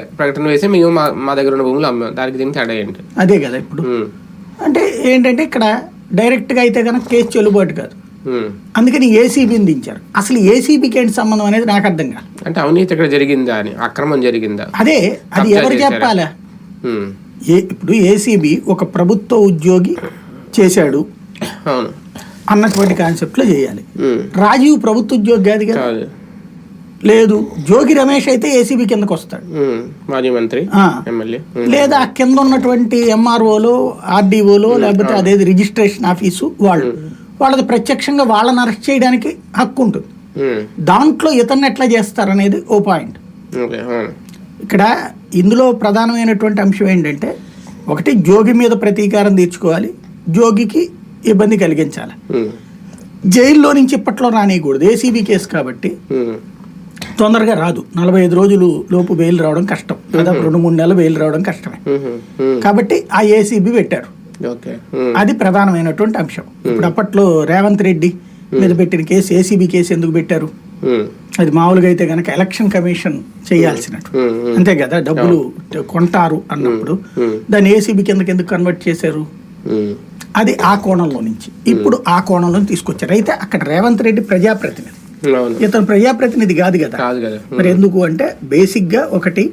ప్రకటన వేసి మేము మా మా దగ్గర ఉన్న భూములు అమ్మాం. దానికి దీనికి తేడా ఏంటి? అదే కదా ఇప్పుడు. అంటే ఏంటంటే ఇక్కడ డైరెక్ట్గా అయితే కనుక కేసు చెల్లుబాటు కాదు. అందుకని ఏసీబీని దించారు. అసలు ఏసీబీకి ఏంటి సంబంధం అనేది నాకు అర్థం కాదు. అంటే అవినీతి ఇక్కడ జరిగిందా అని? అక్రమం జరిగిందా? అదే అది ఎవరు? చెప్పాలా? ఏ ఇప్పుడు ఏసీబీ ఒక ప్రభుత్వ ఉద్యోగి చేశాడు. అవును. అన్నటువంటి కాన్సెప్ట్లో చేయాలి. రాజీవ్ ప్రభుత్వ ఉద్యోగి కదా? కాదు. లేదు. జోగి రమేష్ అయితే ఏసీబీ కిందకు వస్తాడు. మాజీ మంత్రి ఆ. ఎమ్మెల్యే. లేదా కింద ఉన్నటువంటి ఎంఆర్ఓలో ఆర్డీఓలో లేకపోతే అదేది రిజిస్ట్రేషన్ ఆఫీసు వాళ్ళు. వాళ్ళది ప్రత్యక్షంగా వాళ్ళని అరెస్ట్ చేయడానికి హక్కు ఉంటుంది. దాంట్లో ఇతన్ని ఎట్లా చేస్తారనేది ఓ పాయింట్. ఇక్కడ ఇందులో ప్రధానమైనటువంటి అంశం ఏంటంటే ఒకటి జోగి మీద ప్రతీకారం తీర్చుకోవాలి. జోగికి ఇబ్బంది కలిగించాలి. జైల్లో నుంచి ఇప్పట్లో రానియకూడదు. ఏసీబీ కేసు కాబట్టి. తొందరగా రాదు. నలభై ఐదు రోజులు లోపు బెయిల్ రావడం కష్టం. దాదాపు రెండు మూడు నెలలు బెయిల్ రావడం కష్టమే. కాబట్టి ఆ ఏసీబీ పెట్టారు. అది ప్రధానమైనటువంటి అంశం. ఇప్పుడు అప్పట్లో రేవంత్ రెడ్డి మీద పెట్టిన కేసు ఏసీబీ కేసు ఎందుకు పెట్టారు? అది మామూలుగా అయితే కనుక ఎలక్షన్ కమిషన్ చేయాల్సినట్టు. అంతే కదా? డబ్బులు కొంటారు అన్నప్పుడు. దాన్ని ఏసీబీ కిందకి ఎందుకు కన్వర్ట్ చేశారు? అది ఆ కోణంలో నుంచి. ఇప్పుడు ఆ కోణంలో తీసుకొచ్చారు. అయితే అక్కడ రేవంత్ రెడ్డి ప్రజాప్రతినిధి. ఇతను ప్రజాప్రతినిధి కాదు కదా. కాదు కదా. మరి ఎందుకు అంటే బేసిక్గా ఒకటి